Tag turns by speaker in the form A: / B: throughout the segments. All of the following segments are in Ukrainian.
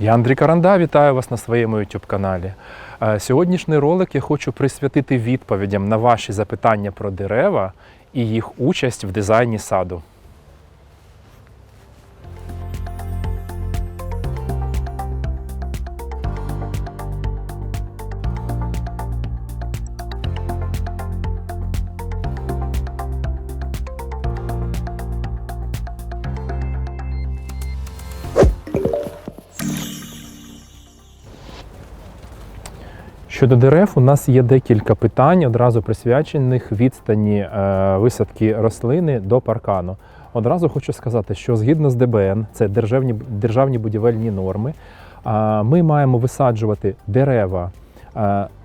A: Я Андрій Каранда, вітаю вас на своєму YouTube каналі. Е, Сьогоднішній ролик я хочу присвятити відповідям на ваші запитання про дерева і їх участь в дизайні саду. Щодо дерев, у нас є декілька питань, одразу присвячених відстані е, висадки рослини до паркану. Одразу хочу сказати, що згідно з ДБН, це державні, державні будівельні норми, ми маємо висаджувати дерева,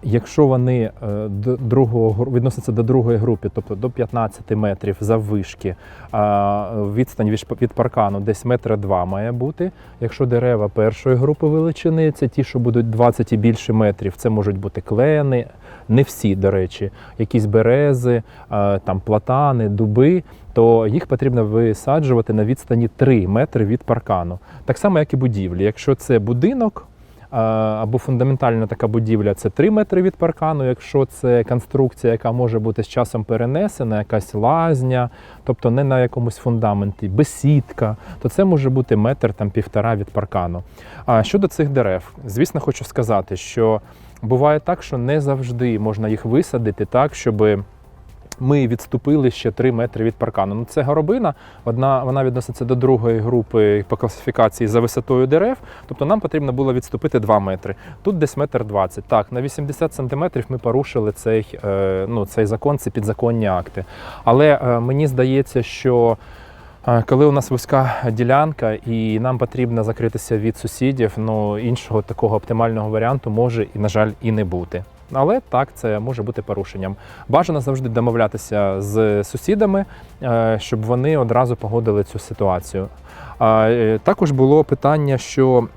A: якщо вони е, до другого відносяться до другої групи, тобто до 15 метрів заввишки, відстань від паркану десь метра два має бути. Якщо дерева першої групи величини, це ті, що будуть 20 і більше метрів, це можуть бути клени, не всі, до речі, якісь берези, там платани, дуби, то їх потрібно висаджувати на відстані 3 метри від паркану. Так само, як і будівлі. Якщо це будинок, або фундаментальна така будівля це 3 метри від паркану. Якщо це конструкція, яка може бути з часом перенесена, якась лазня, тобто не на якомусь фундаменті, бесідка, то це може бути метр там півтора від паркану. А щодо цих дерев, звісно, хочу сказати, що буває так, що не завжди можна їх висадити так, щоб. Ми відступили ще 3 метри від паркану. Ну, це горобина, одна, вона відноситься до другої групи по класифікації за висотою дерев, тобто нам потрібно було відступити 2 метри. Тут десь метр 20. Так, на 80 сантиметрів ми порушили цей, е, ну, цей закон, ці підзаконні акти. Але е, мені здається, що е, коли у нас вузька ділянка і нам потрібно закритися від сусідів, ну іншого такого оптимального варіанту може і, на жаль, і не бути. Але так, це може бути порушенням. Бажано завжди домовлятися з сусідами, е, щоб вони одразу погодили цю ситуацію. Е, Також було питання, що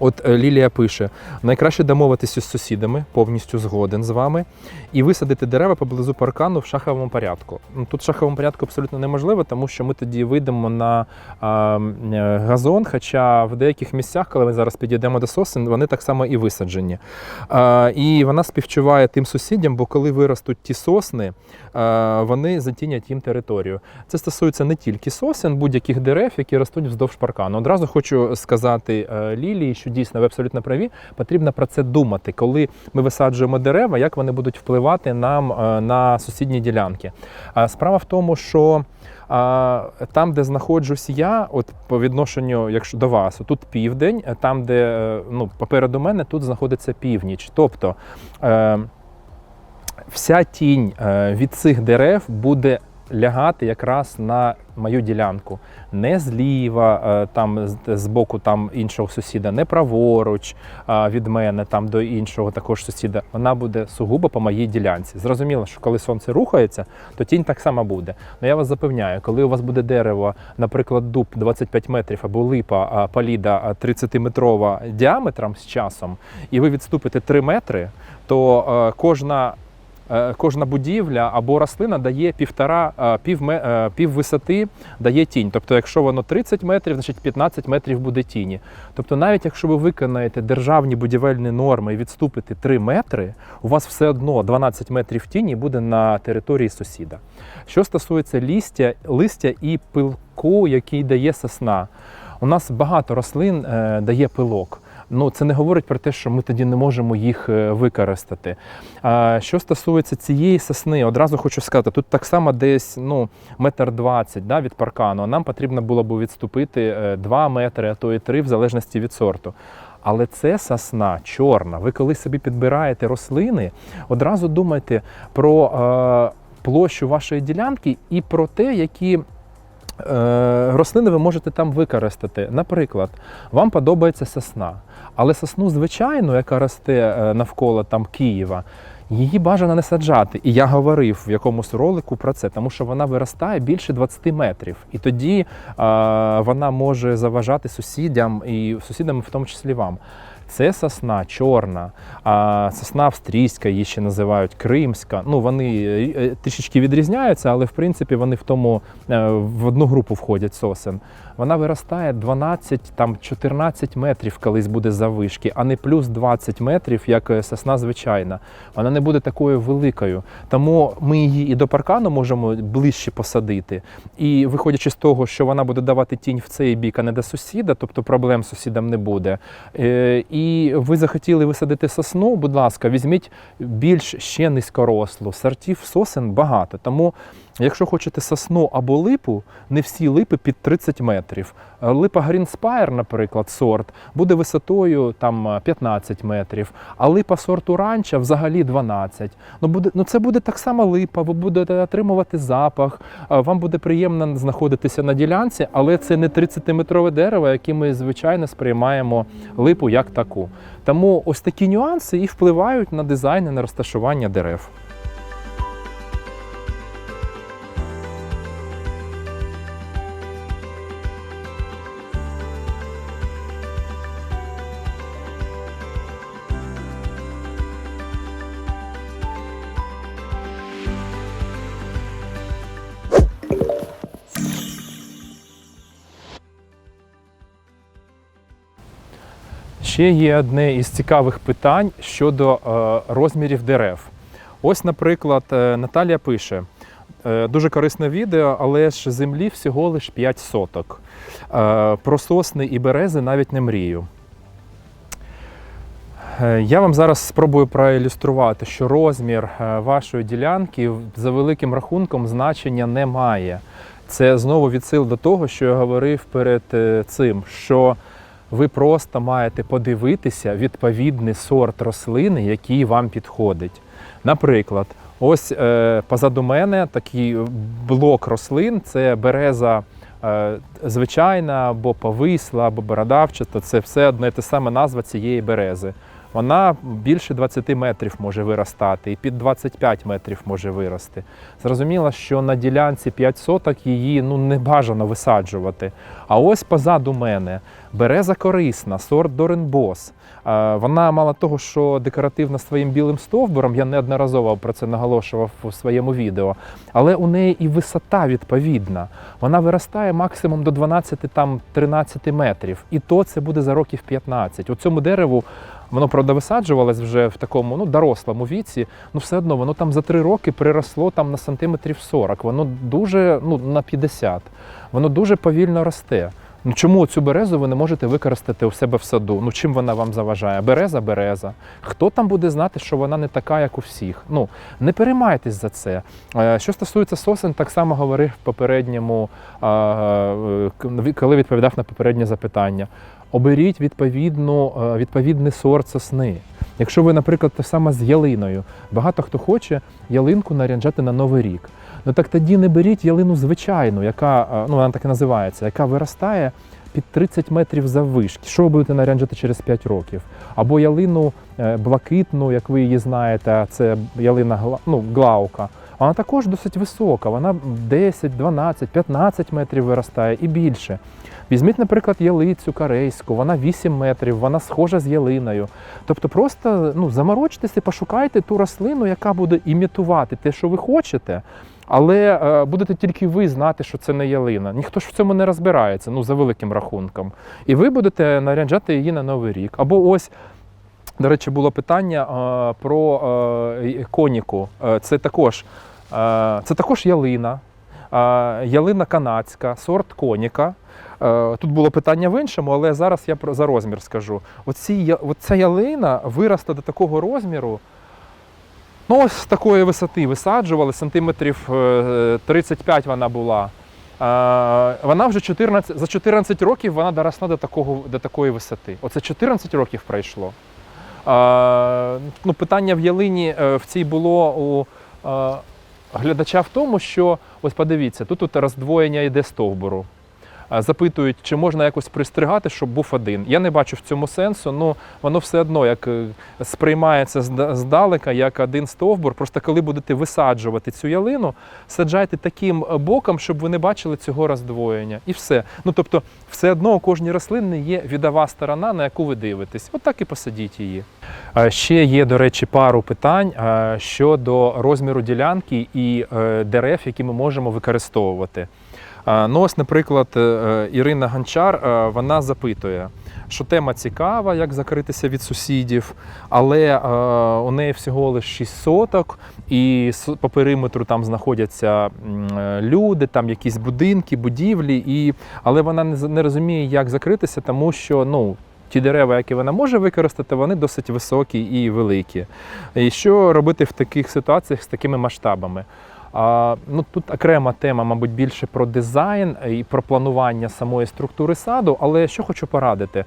A: От е, Лілія пише: найкраще домовитися з сусідами, повністю згоден з вами, і висадити дерева поблизу паркану в шаховому порядку. Ну, Тут в шаховому порядку абсолютно неможливо, тому що ми тоді вийдемо на е, газон. Хоча в деяких місцях, коли ми зараз підійдемо до сосен, вони так само і висаджені. І вона співчуває тим сусідям, бо коли виростуть ті сосни, вони затінять їм територію. Це стосується не тільки сосен, будь-яких дерев, які ростуть вздовж паркану. Одразу хочу сказати е, Лілії, що дійсно ви абсолютно праві. Потрібно про це думати, коли ми висаджуємо дерева, як вони будуть впливати нам е, на сусідні ділянки. А Справа в тому, що там, де знаходжусь я, от по відношенню, якщо до вас, тут південь, е, там, де е, ну, попереду мене, тут знаходиться північ. Тобто вся тінь від цих дерев буде лягати якраз на мою ділянку. Не зліва, е, там з- боку там іншого сусіда, не праворуч е, від мене, там до іншого також сусіда. Вона буде сугубо по моїй ділянці. Зрозуміло, що коли сонце рухається, то тінь так само буде. Ну я вас запевняю, коли у вас буде дерево, наприклад, дуб 25 метрів або липа паліда а, 30-метрова діаметром з часом, і ви відступите 3 метри, то е, кожна Кожна будівля або рослина дає півтора е, е, пів висоти дає тінь. Тобто, якщо воно 30 метрів, значить 15 метрів буде тіні. Тобто, навіть якщо ви виконаєте державні будівельні норми і відступите 3 метри, у вас все одно 12 метрів тіні буде на території сусіда. Що стосується листя, листя і пилку, який дає сосна, у нас багато рослин е, дає пилок. Ну, це не говорить про те, що ми тоді не можемо їх е, використати. А що стосується цієї сосни, одразу хочу сказати, тут так само десь ну, метр двадцять да, від паркану. а Нам потрібно було б відступити е, 2 метри, а то і 3, в залежності від сорту. Але це сосна чорна. Ви коли собі підбираєте рослини, одразу думайте про е, площу вашої ділянки і про те, які е, рослини ви можете там використати. Наприклад, вам подобається сосна, але сосну звичайну, яка росте е, навколо там Києва. Її бажано не саджати. І я говорив в якомусь ролику про це, тому що вона виростає більше 20 метрів. І тоді е, вона може заважати сусідям і сусідам, в тому числі вам. Це сосна чорна, а сосна австрійська, її ще називають кримська. Ну вони е, трішечки відрізняються, але в принципі вони в тому е, в одну групу входять сосен. Вона виростає 12, там 14 метрів колись буде завишки, а не плюс 20 метрів, як е, сосна звичайна. Вона не буде такою великою. Тому ми її і до паркану можемо ближче посадити. І виходячи з того, що вона буде давати тінь в цей бік, а не до сусіда, тобто проблем з сусідом не буде. Е, І ви захотіли висадити сосну, будь ласка, візьміть більш ще низькорослу. Сортів сосен багато. Тому, якщо хочете сосну або липу, не всі липи під 30 метрів. Липа Greenspire, наприклад, сорт, буде висотою там 15 метрів, а липа сорту ранча взагалі 12. Ну, буде, ну це буде так само липа, ви будете отримувати запах, вам буде приємно знаходитися на ділянці, але це не 30-метрове дерево, яке ми звичайно сприймаємо липу як таку. Тому ось такі нюанси і впливають на дизайн і на розташування дерев. Ще є одне із цікавих питань щодо е, розмірів дерев. Ось, наприклад, е, Наталія пише: е, дуже корисне відео, але ж землі всього лиш 5 соток. Про сосни і берези навіть не мрію. Я вам зараз спробую проілюструвати, що розмір вашої ділянки за великим рахунком значення не має. Це знову відсил до того, що я говорив перед цим, що ви просто маєте подивитися відповідний сорт рослини, який вам підходить. Наприклад, ось е, позаду мене такий блок рослин це береза е, звичайна, або повисла, або бородавчата. Це все одне те саме назва цієї берези. Вона більше 20 метрів може виростати, і під 25 метрів може вирости. Зрозуміло, що на ділянці 5 соток її ну, не бажано висаджувати. А ось позаду мене береза корисна, сорт Доренбос. Вона мало того, що декоративна своїм білим стовбуром, я неодноразово про це наголошував у своєму відео, але у неї і висота відповідна. Вона виростає максимум до 12-13 метрів. І то це буде за років 15. У цьому дереву Воно, правда, висаджувалось вже в такому ну, дорослому віці, ну все одно воно там за три роки приросло там на сантиметрів 40. Воно дуже ну, на 50. Воно дуже повільно росте. Ну чому цю березу ви не можете використати у себе в саду? Ну чим вона вам заважає? Береза, береза. Хто там буде знати, що вона не така, як у всіх? Ну не переймайтесь за це. Е, Що стосується сосен, так само говорив в попередньому, е, коли відповідав на попереднє запитання. Оберіть відповідну, е, відповідний сорт сосни. Якщо ви, наприклад, те саме з ялиною, багато хто хоче ялинку наряджати на Новий рік. Ну так тоді не беріть ялину звичайну, яка е, ну вона так і називається, яка виростає під 30 метрів заввишки. Що ви будете наряджати через 5 років? Або ялину е, блакитну, як ви її знаєте, це ялина ну, глаука. Вона також досить висока, вона 10, 12, 15 метрів виростає і більше. Візьміть, наприклад, ялицю корейську, вона 8 метрів, вона схожа з ялиною. Тобто просто ну, заморочтеся пошукайте ту рослину, яка буде імітувати те, що ви хочете, але е, будете тільки ви знати, що це не ялина. Ніхто ж в цьому не розбирається, ну, за великим рахунком. І ви будете наряджати її на Новий рік. Або ось. До речі, було питання е, про е, коніку. Це також, е, це також ялина, е, ялина канадська, сорт коніка. Тут було питання в іншому, але зараз я про за розмір скажу. Оці, оця ялина виросла до такого розміру. Ну, ось з такої висоти висаджували, сантиметрів е, 35 вона була. Е, Вона вже 14, за 14 років вона доросла до, такого, до такої висоти. Оце 14 років пройшло. Е, Ну, питання в ялині е, в цій було у е, глядача в тому, що ось подивіться, тут, тут роздвоєння йде стовбуру. Запитують, чи можна якось пристригати, щоб був один. Я не бачу в цьому сенсу. Ну воно все одно як е, сприймається здалека, як один стовбур. Просто коли будете висаджувати цю ялину, саджайте таким е, боком, щоб ви не бачили цього роздвоєння. І все. Ну тобто, все одно у кожній рослини є відова сторона, на яку ви дивитесь. От так і посадіть її. Ще є, до речі, пару питань щодо розміру ділянки і е, дерев, які ми можемо використовувати. Ну, ось, наприклад, е, е, Ірина Гончар е, вона запитує, що тема цікава, як закритися від сусідів, але у неї всього лише 6 соток, і по периметру там знаходяться люди, там якісь будинки, будівлі, і, але вона не розуміє, як закритися, тому що ну, ті дерева, які вона може використати, вони досить високі і великі. І що робити в таких ситуаціях з такими масштабами? Ну, тут окрема тема, мабуть, більше про дизайн і про планування самої структури саду, але що хочу порадити.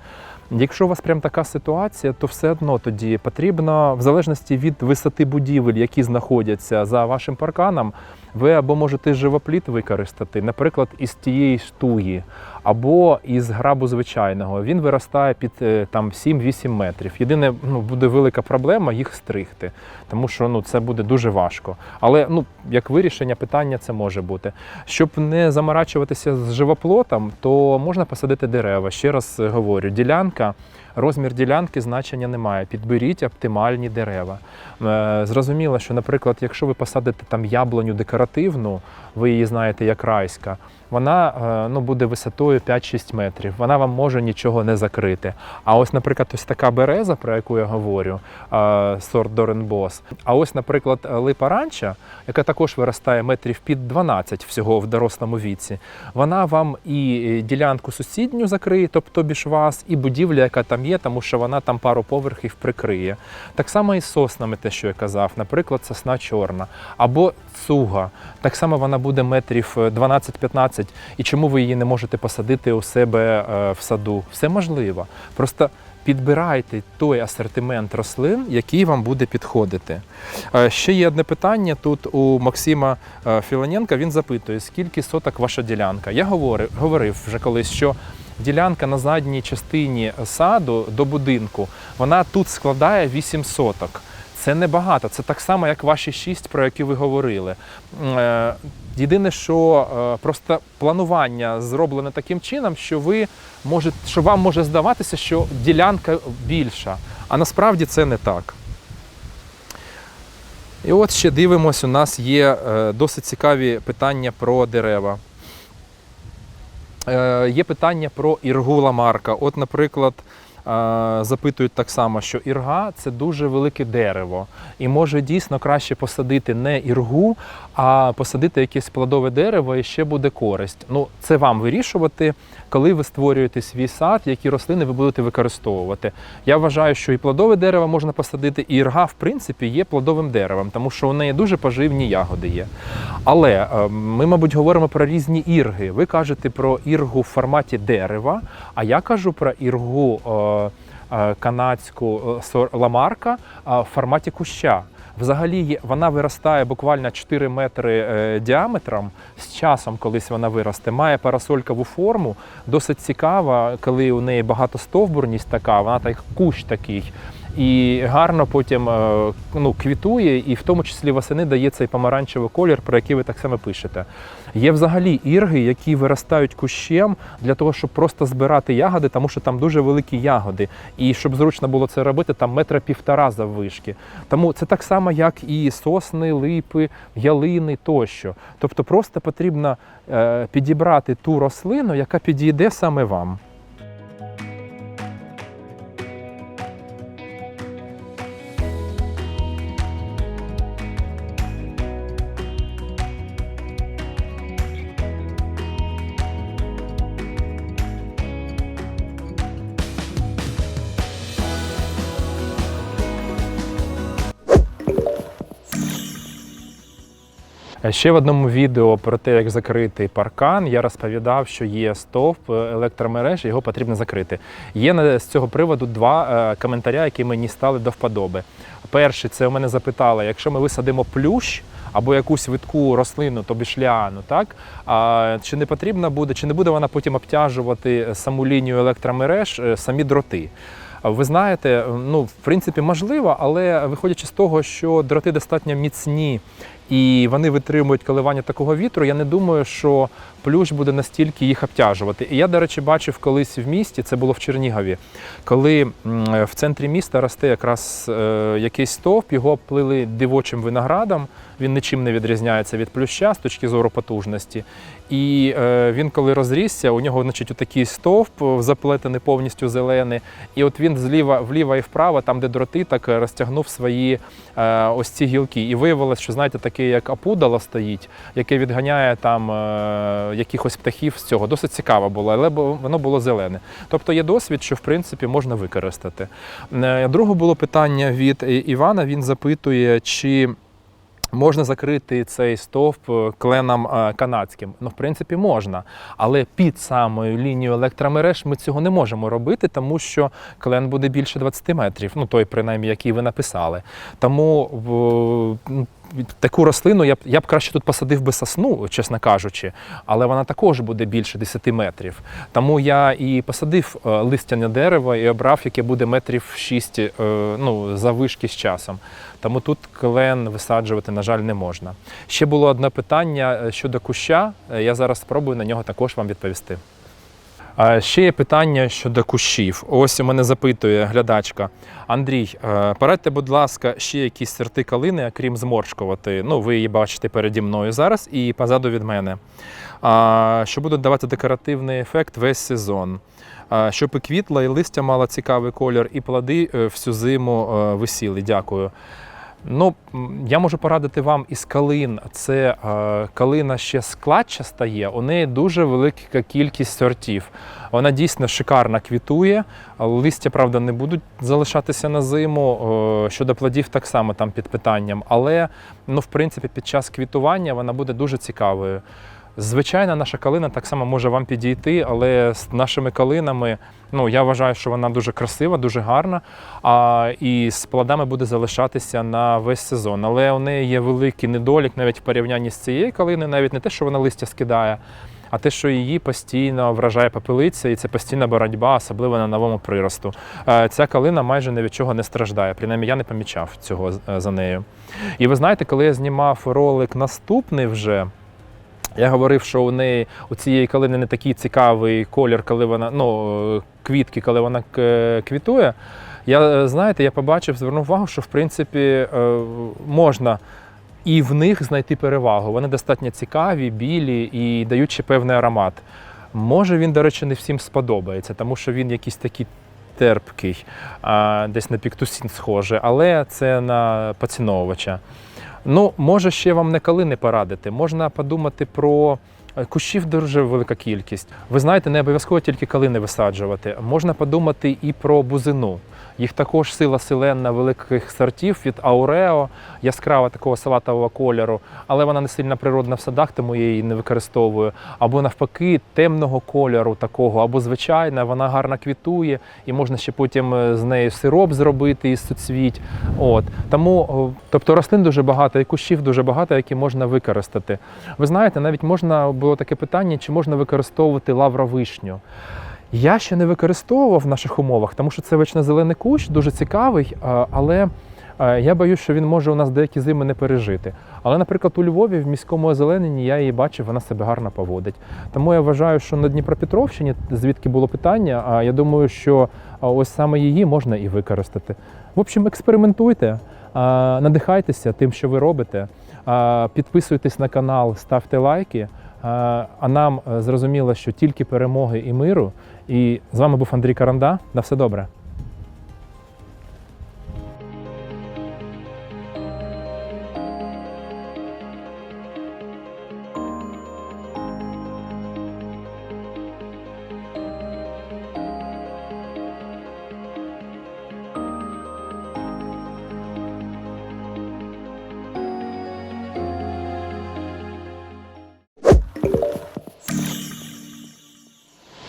A: Якщо у вас прям така ситуація, то все одно тоді потрібно, в залежності від висоти будівель, які знаходяться за вашим парканом, ви або можете живопліт використати, наприклад, із тієї туї, або із грабу звичайного. Він виростає під е, там 7-8 метрів. Єдине, ну, буде велика проблема їх стригти, тому що ну, це буде дуже важко. Але ну, як вирішення питання це може бути. Щоб не заморачуватися з живоплотом, то можна посадити дерева. Ще раз говорю, ділянка. Розмір ділянки значення немає. Підберіть оптимальні дерева. Е, Зрозуміло, що, наприклад, якщо ви посадите там яблуню декоративну, ви її знаєте як райська, вона е, ну, буде висотою 5-6 метрів. Вона вам може нічого не закрити. А ось, наприклад, ось така береза, про яку я говорю, е, сорт Доренбос. А ось, наприклад, липа ранча, яка також виростає метрів під 12 всього в дорослому віці. Вона вам і ділянку сусідню закриє, тобто біж вас, і будівля, яка там є, тому що вона там пару поверхів прикриє. Так само і з соснами, те, що я казав, наприклад, сосна чорна або цуга. Так само вона буде метрів е, 12-15 15, і чому ви її не можете посадити у себе е, в саду? Все можливо. Просто підбирайте той асортимент рослин, який вам буде підходити. Е, ще є одне питання тут у Максима е, Філоненка. Він запитує, скільки соток ваша ділянка. Я говорив вже колись, що. Ділянка на задній частині саду до будинку, вона тут складає 8 соток. Це небагато, це так само, як ваші 6, про які ви говорили. Єдине, що е, просто планування зроблене таким чином, що ви можете, що вам може здаватися, що ділянка більша, а насправді це не так. І от ще дивимось, у нас є е, досить цікаві питання про дерева. Е, Є питання про іргу ламарка. От, наприклад, запитують так само, що ірга це дуже велике дерево, і може дійсно краще посадити не іргу, а посадити якесь плодове дерево і ще буде користь. Ну, це вам вирішувати, коли ви створюєте свій сад, які рослини ви будете використовувати. Я вважаю, що і плодове дерево можна посадити, і ірга, в принципі, є плодовим деревом, тому що у неї дуже поживні ягоди є. Але е, ми, мабуть, говоримо про різні ірги. Ви кажете про іргу в форматі дерева, а я кажу про іргу е, е, канадську е, ламарка е, в форматі куща. Взагалі вона виростає буквально 4 метри е, діаметром. З часом, колись вона виросте, має парасолькову форму, досить цікава, коли у неї багатостовбурність така, вона так кущ такий. І гарно потім е, ну, квітує, і в тому числі восени дає цей помаранчевий колір, про який ви так само пишете. Є взагалі ірги, які виростають кущем для того, щоб просто збирати ягоди, тому що там дуже великі ягоди. І щоб зручно було це робити, там метра півтора заввишки. Тому це так само, як і сосни, липи, ялини тощо. Тобто просто потрібно е, підібрати ту рослину, яка підійде саме вам. Ще в одному відео про те, як закрити паркан, я розповідав, що є стовп е, електромереж, його потрібно закрити. Є з цього приводу два е, коментаря, які мені стали до вподоби. Перший це у мене запитали: якщо ми висадимо плющ, або якусь видку рослину, тобі шляну, так а чи не потрібна буде, чи не буде вона потім обтяжувати саму лінію електромереж, е, самі дроти? Ви знаєте, ну в принципі можливо, але виходячи з того, що дроти достатньо міцні і вони витримують коливання такого вітру, я не думаю, що плющ буде настільки їх обтяжувати. І я, до речі, бачив колись в місті, це було в Чернігові, коли в центрі міста росте якраз е, якийсь стовп, його плили дивочим виноградом. Він нічим не відрізняється від плюща з точки зору потужності. І е, він, коли розрісся, у нього значить, отакий стовп е, заплетений повністю зелений. І от він зліва вліво і вправо, там, де дроти, так е, розтягнув свої е, ось ці гілки. І виявилось, що знаєте, таке як апудало стоїть, яке відганяє там е, якихось птахів з цього. Досить цікаво було, але воно було зелене. Тобто є досвід, що в принципі можна використати. Е, Друге було питання від е, Івана. Він запитує, чи Можна закрити цей стовп кленом канадським. Ну, в принципі, можна. Але під самою лінією електромереж ми цього не можемо робити, тому що клен буде більше 20 метрів. Ну, той, принаймні, який ви написали. Тому таку рослину я б, я б краще тут посадив би сосну, чесно кажучи, але вона також буде більше 10 метрів. Тому я і посадив е, листяне дерево і обрав, яке буде метрів 6 е, ну, завишки з часом. Тому тут клен висаджувати, на жаль, не можна. Ще було одне питання е, щодо куща. Я зараз спробую на нього також вам відповісти. Ще є питання щодо кущів. Ось у мене запитує глядачка. Андрій, е, порадьте, будь ласка, ще якісь сорти калини, крім зморшкувати. Ну, ви її бачите переді мною зараз і позаду від мене. Що будуть давати декоративний ефект весь сезон. Щоб і квітла, і листя мало цікавий колір, і плоди е, всю зиму е, висіли. Дякую. Ну, я можу порадити вам із калин. Це е, калина ще складчаста є, у неї дуже велика кількість сортів. Вона дійсно шикарно квітує. Листя, правда, не будуть залишатися на зиму. Е, щодо плодів, так само там під питанням. Але, ну, в принципі, під час квітування вона буде дуже цікавою. Звичайна наша калина так само може вам підійти, але з нашими калинами, ну я вважаю, що вона дуже красива, дуже гарна. А і з плодами буде залишатися на весь сезон. Але у неї є великий недолік навіть в порівнянні з цією калиною, навіть не те, що вона листя скидає, а те, що її постійно вражає попелиця, і це постійна боротьба, особливо на новому приросту. Е, Ця калина майже ні від чого не страждає. Принаймні я не помічав цього е, за нею. І ви знаєте, коли я знімав ролик наступний вже. Я говорив, що у неї у цієї калини не такий цікавий колір, коли вона ну, е, квітки, коли вона квітує. Я е, знаєте, я побачив, звернув увагу, що в принципі е, можна і в них знайти перевагу. Вони достатньо цікаві, білі і дають ще певний аромат. Може, він, до речі, не всім сподобається, тому що він якийсь такий терпкий, десь на піктусін схоже, але це на поціновувача. Ну, може, ще вам не калини порадити. Можна подумати про е, кущів дуже велика кількість. Ви знаєте, не обов'язково тільки калини висаджувати. Можна подумати і про бузину. Їх також сила селенна великих сортів від Аурео, яскрава такого салатового кольору, але вона не сильно природна в садах, тому я її не використовую. Або навпаки, темного кольору такого, або звичайна, вона гарно квітує, і можна ще потім е, з нею сироп зробити із суцвіть. От тому, тобто рослин дуже багато, і кущів дуже багато, які можна використати. Ви знаєте, навіть можна було таке питання, чи можна використовувати лавровишню. Я ще не використовував в наших умовах, тому що це вечно-зелений кущ, дуже цікавий, але я боюсь, що він може у нас деякі зими не пережити. Але, наприклад, у Львові в міському озелененні я її бачив, вона себе гарно поводить. Тому я вважаю, що на Дніпропетровщині, звідки було питання, а я думаю, що ось саме її можна і використати. В общем, експериментуйте, надихайтеся тим, що ви робите. Підписуйтесь на канал, ставте лайки. А а нам е, зрозуміло, що тільки перемоги і миру. І з вами був Андрій Каранда. На все добре.